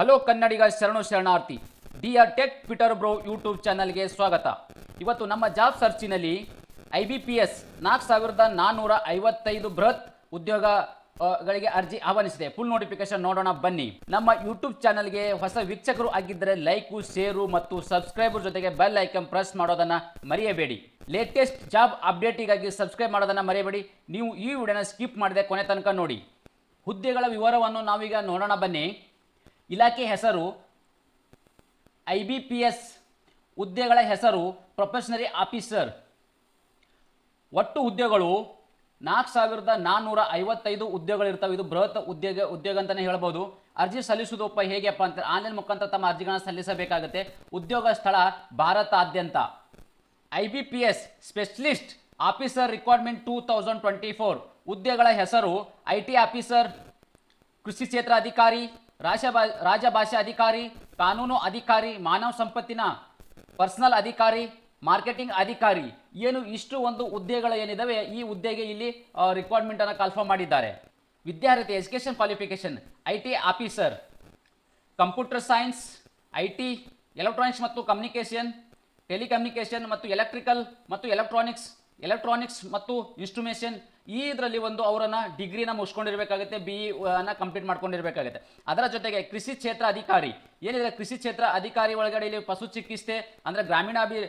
Hello ಕನ್ನಡಿಗ ಶರಣು ಶರಣಾರ್ಥಿ D R tech twitter bro YouTube ಚಾನಲ್ಗೆ ಸ್ವಾಗತ. ಇವತ್ತು ನಮ್ಮ ಜಾಬ್ ಸರ್ಚಿನಲ್ಲಿ ಐ ಬಿ ಪಿ ಎಸ್ ನಾಲ್ಕು ಸಾವಿರದ ನಾನ್ನೂರ ಐವತ್ತೈದು ಬೃಹತ್ ಉದ್ಯೋಗಗಳಿಗೆ ಅರ್ಜಿ ಆಹ್ವಾನಿಸಿದೆ. ಫುಲ್ ನೋಟಿಫಿಕೇಶನ್ ನೋಡೋಣ, ಬನ್ನಿ. ನಮ್ಮ ಯೂಟ್ಯೂಬ್ ಚಾನಲ್ಗೆ ಹೊಸ ವೀಕ್ಷಕರು ಆಗಿದ್ದರೆ ಲೈಕು ಶೇರು ಮತ್ತು ಸಬ್ಸ್ಕ್ರೈಬರ್ ಜೊತೆಗೆ ಬೆಲ್ ಐಕನ್ ಪ್ರೆಸ್ ಮಾಡೋದನ್ನು ಮರೆಯಬೇಡಿ. ಲೇಟೆಸ್ಟ್ ಜಾಬ್ ಅಪ್ಡೇಟಿಗಾಗಿ ಸಬ್ಸ್ಕ್ರೈಬ್ ಮಾಡೋದನ್ನು ಮರೆಯಬೇಡಿ. ನೀವು ಈ ವಿಡಿಯೋನ ಸ್ಕಿಪ್ ಮಾಡದೆ ಕೊನೆ ತನಕ ನೋಡಿ. ಹುದ್ದೆಗಳ ವಿವರವನ್ನು ನಾವೀಗ ನೋಡೋಣ, ಬನ್ನಿ. ಇಲಾಖೆ ಹೆಸರು ಐ ಬಿ ಪಿ ಎಸ್ ಹುದ್ದೆಗಳ ಹೆಸರು ಪ್ರೊಫೆಷನರಿ ಆಫೀಸರ್. ಒಟ್ಟು ಹುದ್ದೆಗಳು ನಾಲ್ಕು ಸಾವಿರದ ನಾನ್ನೂರ ಐವತ್ತೈದು ಹುದ್ದೆಗಳಿರ್ತವೆ. ಇದು ಬೃಹತ್ ಉದ್ಯೋಗ ಉದ್ಯೋಗ ಅಂತಲೇ ಹೇಳ್ಬೋದು. ಅರ್ಜಿ ಸಲ್ಲಿಸುವುದಪ್ಪ ಹೇಗೆಪ್ಪ ಅಂತ ಆನ್ಲೈನ್ ಮುಖಾಂತರ ತಮ್ಮ ಅರ್ಜಿಗಳನ್ನು ಸಲ್ಲಿಸಬೇಕಾಗುತ್ತೆ. ಉದ್ಯೋಗ ಸ್ಥಳ ಭಾರತಾದ್ಯಂತ. I B P S specialist officer recruitment two thousand twenty four. ಹುದ್ದೆಗಳ ಹೆಸರು ಐ ಟಿ ಆಫೀಸರ್, ಕೃಷಿ ಕ್ಷೇತ್ರ ಅಧಿಕಾರಿ ರಾಜಭಾ, ರಾಜಭಾಷಾ ಅಧಿಕಾರಿ, ಕಾನೂನು ಅಧಿಕಾರಿ, ಮಾನವ ಸಂಪತ್ತಿನ ಪರ್ಸನಲ್ ಅಧಿಕಾರಿ, ಮಾರ್ಕೆಟಿಂಗ್ ಅಧಿಕಾರಿ, ಏನು ಇಷ್ಟು ಒಂದು ಹುದ್ದೆಗಳು ಏನಿದಾವೆ, ಈ ಹುದ್ದೆಗೆ ಇಲ್ಲಿ ರಿಕ್ವೈರ್ಮೆಂಟನ್ನು ಕನ್ಫರ್ಮ್ ಮಾಡಿದ್ದಾರೆ. ವಿದ್ಯಾರ್ಥಿ education qualification I T officer computer science I T electronics ಮತ್ತು ಕಮ್ಯುನಿಕೇಷನ್ ಟೆಲಿಕಮ್ಯುನಿಕೇಷನ್ ಮತ್ತು ಎಲೆಕ್ಟ್ರಿಕಲ್ ಮತ್ತು ಎಲೆಕ್ಟ್ರಾನಿಕ್ಸ್ ಎಲೆಕ್ಟ್ರಾನಿಕ್ಸ್ ಮತ್ತು ಇನ್ಸ್ಟ್ರುಮೇಷನ್ ಈ ಇದರಲ್ಲಿ ಒಂದು ಅವರನ್ನ ಡಿಗ್ರಿನ ಮುಗಿಸ್ಕೊಂಡಿರ್ಬೇಕಾಗುತ್ತೆ ಬಿ ಅನ್ನ ಕಂಪ್ಲೀಟ್ ಮಾಡ್ಕೊಂಡಿರ್ಬೇಕಾಗುತ್ತೆ. ಅದರ ಜೊತೆಗೆ ಕೃಷಿ ಕ್ಷೇತ್ರ ಅಧಿಕಾರಿ, ಏನಿದೆ ಕೃಷಿ ಕ್ಷೇತ್ರ ಅಧಿಕಾರಿ ಒಳಗಡೆ ಇಲ್ಲಿ ಪಶು ಚಿಕಿತ್ಸೆ, ಅಂದ್ರೆ ಗ್ರಾಮೀಣ ಅಭಿ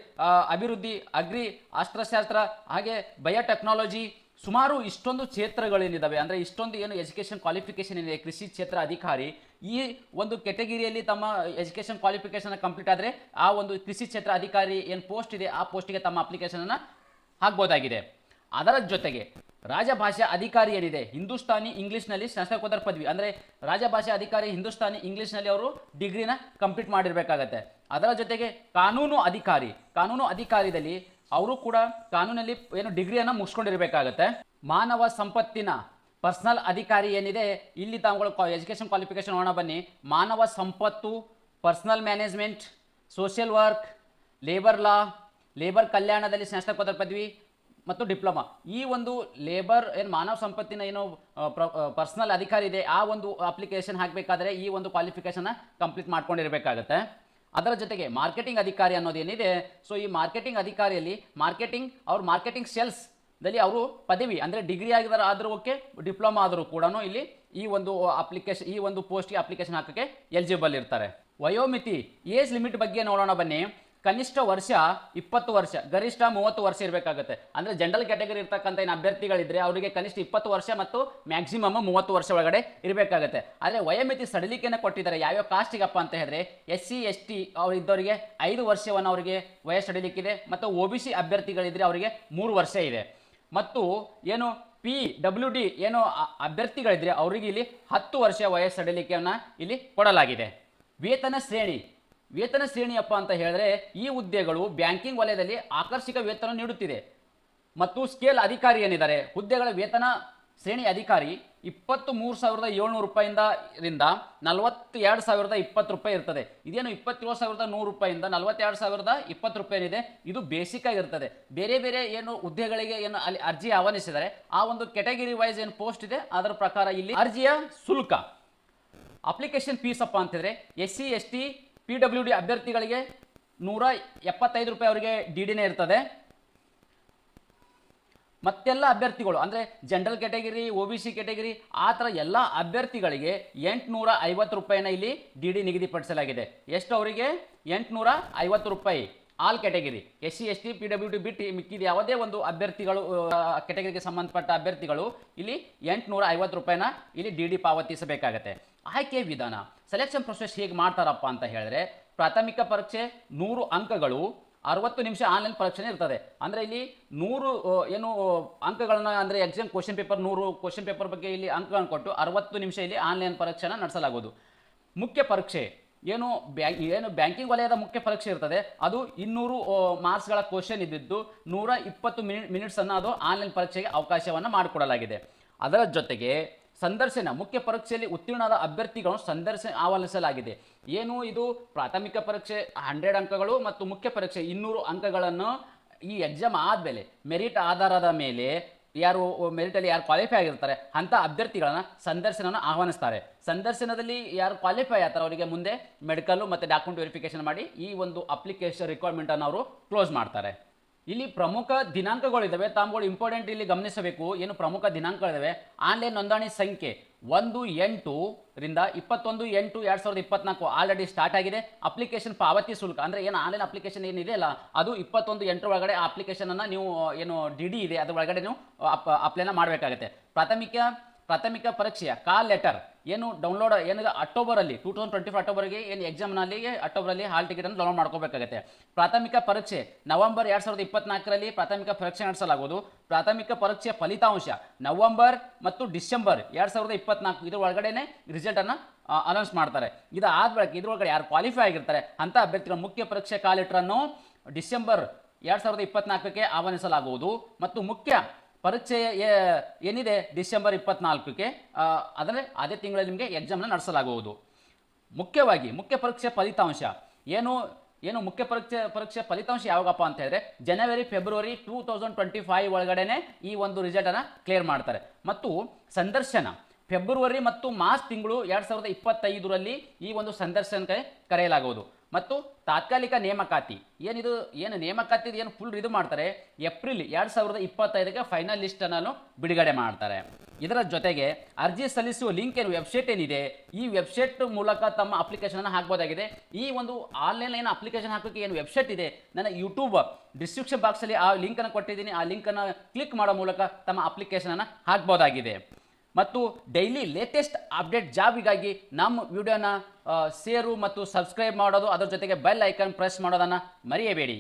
ಅಭಿವೃದ್ಧಿ, ಅಗ್ರಿ, ಅಸ್ತ್ರಶಾಸ್ತ್ರ, ಹಾಗೆ ಬಯೋಟೆಕ್ನಾಲಜಿ ಸುಮಾರು ಇಷ್ಟೊಂದು ಕ್ಷೇತ್ರಗಳೇನಿದ್ದಾವೆ ಅಂದರೆ ಇಷ್ಟೊಂದು ಏನು ಎಜುಕೇಷನ್ ಕ್ವಾಲಿಫಿಕೇಷನ್ ಏನಿದೆ ಕೃಷಿ ಕ್ಷೇತ್ರ ಅಧಿಕಾರಿ, ಈ ಒಂದು ಕೆಟಗಿರಿಯಲ್ಲಿ ತಮ್ಮ ಎಜುಕೇಷನ್ ಕ್ವಾಲಿಫಿಕೇಷನ್ ಕಂಪ್ಲೀಟ್ ಆದರೆ ಆ ಒಂದು ಕೃಷಿ ಕ್ಷೇತ್ರ ಅಧಿಕಾರಿ ಏನು ಪೋಸ್ಟ್ ಇದೆ, ಆ ಪೋಸ್ಟಿಗೆ ತಮ್ಮ ಅಪ್ಲಿಕೇಶನನ್ನು ಹಾಕ್ಬೋದಾಗಿದೆ. ಅದರ ಜೊತೆಗೆ ರಾಜಭಾಷಾ ಅಧಿಕಾರಿ ಏನಿದೆ? ಹಿಂದೂಸ್ತಾನಿ ಇಂಗ್ಲೀಷ್ನಲ್ಲಿ ಸ್ನಾತಕೋತ್ತರ ಪದವಿ. ಅಂದರೆ ರಾಜಭಾಷಾ ಅಧಿಕಾರಿ ಹಿಂದೂಸ್ತಾನಿ ಇಂಗ್ಲೀಷ್ನಲ್ಲಿ ಅವರು ಡಿಗ್ರಿನ ಕಂಪ್ಲೀಟ್ ಮಾಡಿರಬೇಕಾಗತ್ತೆ. ಅದರ ಜೊತೆಗೆ ಕಾನೂನು ಅಧಿಕಾರಿ. ಕಾನೂನು ಅಧಿಕಾರಿದಲ್ಲಿ ಅವರು ಕೂಡ ಕಾನೂನಲ್ಲಿ ಏನು ಡಿಗ್ರಿಯನ್ನು ಮುಗಿಸ್ಕೊಂಡಿರಬೇಕಾಗತ್ತೆ. ಮಾನವ ಸಂಪತ್ತಿನ ಪರ್ಸನಲ್ ಅಧಿಕಾರಿ ಏನಿದೆ? ಇಲ್ಲಿ ತಾವುಗಳು ಎಜುಕೇಷನ್ ಕ್ವಾಲಿಫಿಕೇಶನ್ ನೋಡೋಣ ಬನ್ನಿ. ಮಾನವ ಸಂಪತ್ತು, personnel management, social work, labour law, labour ಕಲ್ಯಾಣದಲ್ಲಿ ಸ್ನಾತಕೋತ್ತರ ಪದವಿ ಮತ್ತು ಡಿಪ್ಲೊಮಾ. ಈ ಒಂದು ಲೇಬರ್ ಏನು ಮಾನವ ಸಂಪತ್ತಿನ ಏನು ಪರ್ಸನಲ್ ಅಧಿಕಾರಿ ಇದೆ, ಆ ಒಂದು ಅಪ್ಲಿಕೇಶನ್ ಹಾಕಬೇಕಾದ್ರೆ ಈ ಒಂದು ಕ್ವಾಲಿಫಿಕೇಶನ್ ಕಂಪ್ಲೀಟ್ ಮಾಡ್ಕೊಂಡಿರಬೇಕಾಗತ್ತೆ. ಅದರ ಜೊತೆಗೆ ಮಾರ್ಕೆಟಿಂಗ್ ಅಧಿಕಾರಿ ಅನ್ನೋದೇನಿದೆ ಸೊ ಈ ಮಾರ್ಕೆಟಿಂಗ್ ಅಧಿಕಾರಿಯಲ್ಲಿ ಮಾರ್ಕೆಟಿಂಗ್, ಅವ್ರ ಮಾರ್ಕೆಟಿಂಗ್ ಸೆಲ್ಸ್ ದಲ್ಲಿ ಅವರು ಪದವಿ, ಅಂದರೆ ಡಿಗ್ರಿ ಆಗಿದಾರ ಆದರೂ ಓಕೆ, ಡಿಪ್ಲೊಮಾ ಆದರೂ ಕೂಡ ಇಲ್ಲಿ ಈ ಒಂದು ಅಪ್ಲಿಕೇಶನ್ ಈ ಒಂದು ಪೋಸ್ಟ್ಗೆ ಅಪ್ಲಿಕೇಶನ್ ಹಾಕೋಕ್ಕೆ ಎಲಿಜಿಬಲ್ ಇರ್ತಾರೆ. ವಯೋಮಿತಿ, ಏಜ್ ಲಿಮಿಟ್ ಬಗ್ಗೆ ನೋಡೋಣ ಬನ್ನಿ. ಕನಿಷ್ಠ ವರ್ಷ ಇಪ್ಪತ್ತು ವರ್ಷ, ಗರಿಷ್ಠ ಮೂವತ್ತು ವರ್ಷ ಇರಬೇಕಾಗುತ್ತೆ. ಅಂದರೆ ಜನರಲ್ ಕ್ಯಾಟಗರಿ ಇರ್ತಕ್ಕಂಥ ಏನು ಅಭ್ಯರ್ಥಿಗಳಿದ್ರೆ ಅವರಿಗೆ ಕನಿಷ್ಠ ಇಪ್ಪತ್ತು ವರ್ಷ ಮತ್ತು ಮ್ಯಾಕ್ಸಿಮಮ್ ಮೂವತ್ತು ವರ್ಷ ಒಳಗಡೆ ಇರಬೇಕಾಗುತ್ತೆ. ಆದರೆ ವಯೋಮಿತಿ ಸಡಿಲಿಕೆಯನ್ನು ಕೊಟ್ಟಿದ್ದಾರೆ, ಯಾವ್ಯಾವ ಕಾಸ್ಟಿಗಪ್ಪ ಅಂತ ಹೇಳಿದ್ರೆ ಎಸ್ ಸಿ, ಎಸ್ ಟಿ ಅವ್ರು ಇದ್ದವರಿಗೆ ಐದು ವರ್ಷವನ್ನು ಅವರಿಗೆ ವಯಸ್ಸು ಸಡಿಲಿಕ್ಕಿದೆ ಮತ್ತು ಒ ಬಿ ಸಿ ಅಭ್ಯರ್ಥಿಗಳಿದ್ರೆ ಅವರಿಗೆ ಮೂರು ವರ್ಷ ಇದೆ. ಮತ್ತು ಏನು ಪಿ ಡಬ್ಲ್ಯೂ ಡಿ ಏನು ಅಭ್ಯರ್ಥಿಗಳಿದ್ರೆ ಅವರಿಗೆ ಇಲ್ಲಿ ಹತ್ತು ವರ್ಷ ವಯಸ್ಸು ಸಡಿಲಿಕೆಯನ್ನು ಇಲ್ಲಿ ಕೊಡಲಾಗಿದೆ. ವೇತನ ಶ್ರೇಣಿ ವೇತನ ಶ್ರೇಣಿಯಪ್ಪ ಅಂತ ಹೇಳಿದ್ರೆ ಈ ಹುದ್ದೆಗಳು ಬ್ಯಾಂಕಿಂಗ್ ವಲಯದಲ್ಲಿ ಆಕರ್ಷಕ ವೇತನ ನೀಡುತ್ತಿದೆ. ಮತ್ತು ಸ್ಕೇಲ್ ಅಧಿಕಾರಿ ಏನಿದ್ದಾರೆ? ಹುದ್ದೆಗಳ ವೇತನ ಶ್ರೇಣಿ ಅಧಿಕಾರಿ ಇಪ್ಪತ್ತು ಮೂರು ಸಾವಿರದ ಏಳ್ನೂರು ರೂಪಾಯಿಂದ ರಿಂದ ನಲವತ್ತೆರಡು ಸಾವಿರದ ಇಪ್ಪತ್ತು ರೂಪಾಯಿ ಇರ್ತದೆ. ಇದೇನು ಇಪ್ಪತ್ತೇಳು ಸಾವಿರದ ನೂರು ರೂಪಾಯಿಂದ ನಲವತ್ತೆರಡು ಸಾವಿರದ ಇಪ್ಪತ್ತು ರೂಪಾಯಿ ಏನಿದೆ? ಇದು ಬೇಸಿಕ್ ಆಗಿರ್ತದೆ. ಬೇರೆ ಬೇರೆ ಏನು ಹುದ್ದೆಗಳಿಗೆ ಏನು ಅಲ್ಲಿ ಅರ್ಜಿ ಆಹ್ವಾನಿಸಿದರೆ ಆ ಒಂದು ಕೆಟಗರಿ ವೈಸ್ ಏನು ಪೋಸ್ಟ್ ಇದೆ, ಅದರ ಪ್ರಕಾರ ಇಲ್ಲಿ ಅರ್ಜಿಯ ಶುಲ್ಕ. ಅಪ್ಲಿಕೇಶನ್ ಫೀಸ್ ಅಪ್ಪ ಅಂತಿದ್ರೆ S C S T P W D ಅಭ್ಯರ್ಥಿಗಳಿಗೆ ನೂರ ಎಪ್ಪತ್ತೈದು ರೂಪಾಯಿ ಅವರಿಗೆ ಡಿ ಡಿನೇ ಇರ್ತದೆ. ಮತ್ತೆಲ್ಲ ಅಭ್ಯರ್ಥಿಗಳು, ಅಂದರೆ general category O B C category ಆ ಥರ ಎಲ್ಲ ಅಭ್ಯರ್ಥಿಗಳಿಗೆ ಎಂಟುನೂರ ಐವತ್ತು ರೂಪಾಯಿನ ಇಲ್ಲಿ ಡಿ ಡಿ ನಿಗದಿಪಡಿಸಲಾಗಿದೆ. ಎಷ್ಟು ಅವರಿಗೆ? ಎಂಟುನೂರ ಐವತ್ತು ರೂಪಾಯಿ. All category S C S T P W D ಬಿಟ್ಟು ಮಿಕ್ಕಿದ ಯಾವುದೇ ಒಂದು ಅಭ್ಯರ್ಥಿಗಳು ಕೆಟಗರಿಗೆ ಸಂಬಂಧಪಟ್ಟ ಅಭ್ಯರ್ಥಿಗಳು ಇಲ್ಲಿ ಎಂಟುನೂರ ಐವತ್ತು ರೂಪಾಯಿನ ಇಲ್ಲಿ ಡಿ ಡಿ ಪಾವತಿಸಬೇಕಾಗತ್ತೆ. ಆಯ್ಕೆ ವಿಧಾನ. ಸೆಲೆಕ್ಷನ್ ಪ್ರೊಸೆಸ್ ಹೇಗೆ ಮಾಡ್ತಾರಪ್ಪ ಅಂತ ಹೇಳಿದ್ರೆ, ಪ್ರಾಥಮಿಕ ಪರೀಕ್ಷೆ ನೂರು ಅಂಕಗಳು, ಅರವತ್ತು ನಿಮಿಷ ಆನ್ಲೈನ್ ಪರೀಕ್ಷೆ ಇರ್ತದೆ. ಅಂದರೆ ಇಲ್ಲಿ ನೂರು ಏನು ಅಂಕಗಳನ್ನ ಅಂದರೆ ಎಕ್ಸಾಮ್ ಕ್ವಶನ್ ಪೇಪರ್ ನೂರು ಕ್ವಶನ್ ಪೇಪರ್ ಬಗ್ಗೆ ಇಲ್ಲಿ ಅಂಕಗಳನ್ನು ಕೊಟ್ಟು ಅರವತ್ತು ನಿಮಿಷ ಇಲ್ಲಿ ಆನ್ಲೈನ್ ಪರೀಕ್ಷೆನ ನಡೆಸಲಾಗುವುದು ಮುಖ್ಯ ಪರೀಕ್ಷೆ, ಏನು ಬ್ಯಾಂಕ್, ಏನು ಬ್ಯಾಂಕಿಂಗ್ ವಲಯದ ಮುಖ್ಯ ಪರೀಕ್ಷೆ ಇರ್ತದೆ. ಅದು ಇನ್ನೂರು ಮಾರ್ಕ್ಸ್ಗಳ ಕ್ವಶನ್ ಇದ್ದಿದ್ದು ನೂರ ಇಪ್ಪತ್ತು ಮಿನಿ ಮಿನಿಟ್ಸನ್ನು ಅದು ಆನ್ಲೈನ್ ಪರೀಕ್ಷೆಗೆ ಅವಕಾಶವನ್ನು ಮಾಡಿಕೊಡಲಾಗಿದೆ. ಅದರ ಜೊತೆಗೆ ಸಂದರ್ಶನ, ಮುಖ್ಯ ಪರೀಕ್ಷೆಯಲ್ಲಿ ಉತ್ತೀರ್ಣದ ಅಭ್ಯರ್ಥಿಗಳನ್ನು ಸಂದರ್ಶನ ಆಹ್ವಾನಿಸಲಾಗಿದೆ. ಏನು ಇದು? ಪ್ರಾಥಮಿಕ ಪರೀಕ್ಷೆ ಹಂಡ್ರೆಡ್ ಅಂಕಗಳು ಮತ್ತು ಮುಖ್ಯ ಪರೀಕ್ಷೆ ಇನ್ನೂರು ಅಂಕಗಳನ್ನು ಈ ಎಕ್ಸಾಮ್ ಆದಮೇಲೆ ಮೆರಿಟ್ ಆಧಾರದ ಮೇಲೆ ಯಾರು ಮೆರಿಟಲ್ಲಿ ಯಾರು ಕ್ವಾಲಿಫೈ ಆಗಿರ್ತಾರೆ, ಅಂಥ ಅಭ್ಯರ್ಥಿಗಳನ್ನು ಸಂದರ್ಶನವನ್ನು ಆಹ್ವಾನಿಸ್ತಾರೆ. ಸಂದರ್ಶನದಲ್ಲಿ ಯಾರು ಕ್ವಾಲಿಫೈ ಆಗ್ತಾರೆ ಅವರಿಗೆ ಮುಂದೆ ಮೆಡಿಕಲ್ಲು ಮತ್ತು ಡಾಕ್ಯುಮೆಂಟ್ ವೆರಿಫಿಕೇಶನ್ ಮಾಡಿ ಈ ಒಂದು ಅಪ್ಲಿಕೇಶನ್ ರಿಕ್ವೈರ್ಮೆಂಟನ್ನು ಅವರು ಕ್ಲೋಸ್ ಮಾಡ್ತಾರೆ. ಇಲ್ಲಿ ಪ್ರಮುಖ ದಿನಾಂಕಗಳಿದ್ದಾವೆ ತಾವುಗಳು ಇಂಪಾರ್ಟೆಂಟ್ ಇಲ್ಲಿ ಗಮನಿಸಬೇಕು. ಏನು ಪ್ರಮುಖ ದಿನಾಂಕಗಳಿದ್ದಾವೆ ಆನ್ಲೈನ್ ನೋಂದಣಿ ಸಂಖ್ಯೆ ಒಂದು, ಎಂಟು ರಿಂದ ಇಪ್ಪತ್ತೊಂದು, ಎಂಟು ಎರಡು ಸಾವಿರದ ಇಪ್ಪತ್ನಾಲ್ಕು ಆಲ್ರೆಡಿ ಸ್ಟಾರ್ಟ್ ಆಗಿದೆ. ಅಪ್ಲಿಕೇಶನ್ ಪಾವತಿ ಶುಲ್ಕ, ಅಂದರೆ ಏನು ಆನ್ಲೈನ್ ಅಪ್ಲಿಕೇಶನ್ ಏನಿದೆ ಅಲ್ಲ, ಅದು ಇಪ್ಪತ್ತೊಂದು, ಎಂಟರ ಒಳಗಡೆ ಆ ಅಪ್ಲಿಕೇಶನನ್ನು ನೀವು, ಏನು ಡಿ ಡಿ ಇದೆ, ಅದರ ಒಳಗಡೆ ನೀವು, ಅಪ್ ಅಪ್ಲೈನ ಮಾಡಬೇಕಾಗುತ್ತೆ. ಪ್ರಾಥಮಿಕ ಪ್ರಾಥಮಿಕ ಪರೀಕ್ಷೆಯ ಕಾಲ್ ಲೆಟರ್ ಏನು ಡೌನ್ಲೋಡ್ ಏನಿದೆ ಅಕ್ಟೋಬರಲ್ಲಿ ಟೂ ತೌಸಂಡ್ ಟ್ವೆಂಟಿ ಫೈವ್ ಅಕ್ಟೋಬರ್ಗೆ ಏನು ಎಕ್ಸಾಮ್ನಲ್ಲಿ ಅಕ್ಟೋಬರಲ್ಲಿ ಹಾಲ್ ಟಿಕೆಟನ್ನು ಡೌನ್ಲೋಡ್ ಮಾಡ್ಕೋಬೇಕಾಗುತ್ತೆ. ಪ್ರಾಥಮಿಕ ಪರೀಕ್ಷೆ ನವೆಂಬರ್ ಎರಡು ಸಾವಿರದ ಇಪ್ಪತ್ನಾಲ್ಕರಲ್ಲಿ ಪ್ರಾಥಮಿಕ ಪರೀಕ್ಷೆ ನಡೆಸಲಾಗುವುದು. ಪ್ರಾಥಮಿಕ ಪರೀಕ್ಷೆಯ ಫಲಿತಾಂಶ ನವೆಂಬರ್ ಮತ್ತು ಡಿಸೆಂಬರ್ ಎರಡು ಸಾವಿರದ ಇಪ್ಪತ್ನಾಲ್ಕು ಇದರ ಒಳಗಡೆನೆ ರಿಸಲ್ಟನ್ನು ಅನೌನ್ಸ್ ಮಾಡ್ತಾರೆ. ಇದಾದ ಬಳಿಕ ಇದ್ರೊಳಗಡೆ ಯಾರು ಕ್ವಾಲಿಫೈ ಆಗಿರ್ತಾರೆ ಅಂಥ ಅಭ್ಯರ್ಥಿಗಳ ಮುಖ್ಯ ಪರೀಕ್ಷೆ ಕಾಲ್ ಡಿಸೆಂಬರ್ ಎರಡು ಸಾವಿರದ ಇಪ್ಪತ್ನಾಲ್ಕಕ್ಕೆ ಆಹ್ವಾನಿಸಲಾಗುವುದು. ಮತ್ತು ಮುಖ್ಯ ಪರೀಕ್ಷೆ ಏನಿದೆ ಡಿಸೆಂಬರ್ ಇಪ್ಪತ್ನಾಲ್ಕಕ್ಕೆ? ಅಂದರೆ ಅದೇ ತಿಂಗಳಲ್ಲಿ ನಿಮಗೆ ಎಕ್ಸಾಮ್ನ ನಡೆಸಲಾಗುವುದು. ಮುಖ್ಯವಾಗಿ, ಮುಖ್ಯ ಪರೀಕ್ಷೆ ಫಲಿತಾಂಶ. ಏನು ಏನು ಮುಖ್ಯ ಪರೀಕ್ಷೆ ಪರೀಕ್ಷೆ ಫಲಿತಾಂಶ ಯಾವಾಗಪ್ಪ ಅಂತ ಹೇಳಿದ್ರೆ, January, February two thousand twenty five ಒಳಗಡೆನೆ ಈ ಒಂದು ರಿಸಲ್ಟನ್ನು ಕ್ಲಿಯರ್ ಮಾಡ್ತಾರೆ. ಮತ್ತು ಸಂದರ್ಶನ. ಫೆಬ್ರವರಿ ಮತ್ತು ಮಾರ್ಚ್ ತಿಂಗಳು ಎರಡು ಸಾವಿರದ ಇಪ್ಪತ್ತೈದರಲ್ಲಿ ಈ ಒಂದು ಸಂದರ್ಶನಕ್ಕೆ ಕರೆಯಲಾಗುವುದು. ಮತ್ತು ತಾತ್ಕಾಲಿಕ ನೇಮಕಾತಿ. ಏನಿದು, ಏನು ನೇಮಕಾತಿ ಏನು ಫುಲ್ ಇದು ಮಾಡ್ತಾರೆ, ಏಪ್ರಿಲ್ ಎರಡು ಸಾವಿರದ ಇಪ್ಪತ್ತೈದಕ್ಕೆ ಫೈನಲ್ ಲಿಸ್ಟನ್ನು ಬಿಡುಗಡೆ ಮಾಡ್ತಾರೆ. ಇದರ ಜೊತೆಗೆ ಅರ್ಜಿ ಸಲ್ಲಿಸುವ ಲಿಂಕ್ ಏನು ವೆಬ್ಸೈಟ್ ಏನಿದೆ, ಈ ವೆಬ್ಸೈಟ್ ಮೂಲಕ ತಮ್ಮ ಅಪ್ಲಿಕೇಶನ್ ಹಾಕ್ಬೋದಾಗಿದೆ. ಈ ಒಂದು ಆನ್ಲೈನ್ ಏನು ಅಪ್ಲಿಕೇಶನ್ ಹಾಕೋಕ್ಕೆ ಏನು ವೆಬ್ಸೈಟ್ ಇದೆ, ನನ್ನ ಯೂಟ್ಯೂಬ್ ಡಿಸ್ಕ್ರಿಪ್ಷನ್ ಬಾಕ್ಸಲ್ಲಿ ಆ ಲಿಂಕನ್ನು ಕೊಟ್ಟಿದ್ದೀನಿ. ಆ ಲಿಂಕನ್ನು ಕ್ಲಿಕ್ ಮಾಡೋ ಮೂಲಕ ತಮ್ಮ ಅಪ್ಲಿಕೇಶನನ್ನು ಹಾಕ್ಬೋದಾಗಿದೆ. ಮತ್ತು ಡೈಲಿ ಲೇಟೆಸ್ಟ್ ಅಪ್ಡೇಟ್ ಜಾಬಿಗಾಗಿ ನಮ್ಮ ವಿಡಿಯೋನ ಸೇರು ಮತ್ತು ಸಬ್ಸ್ಕ್ರೈಬ್ ಮಾಡೋದು, ಅದರ ಜೊತೆಗೆ ಬೆಲ್ ಐಕನ್ ಪ್ರೆಸ್ ಮಾಡೋದನ್ನು ಮರೆಯಬೇಡಿ.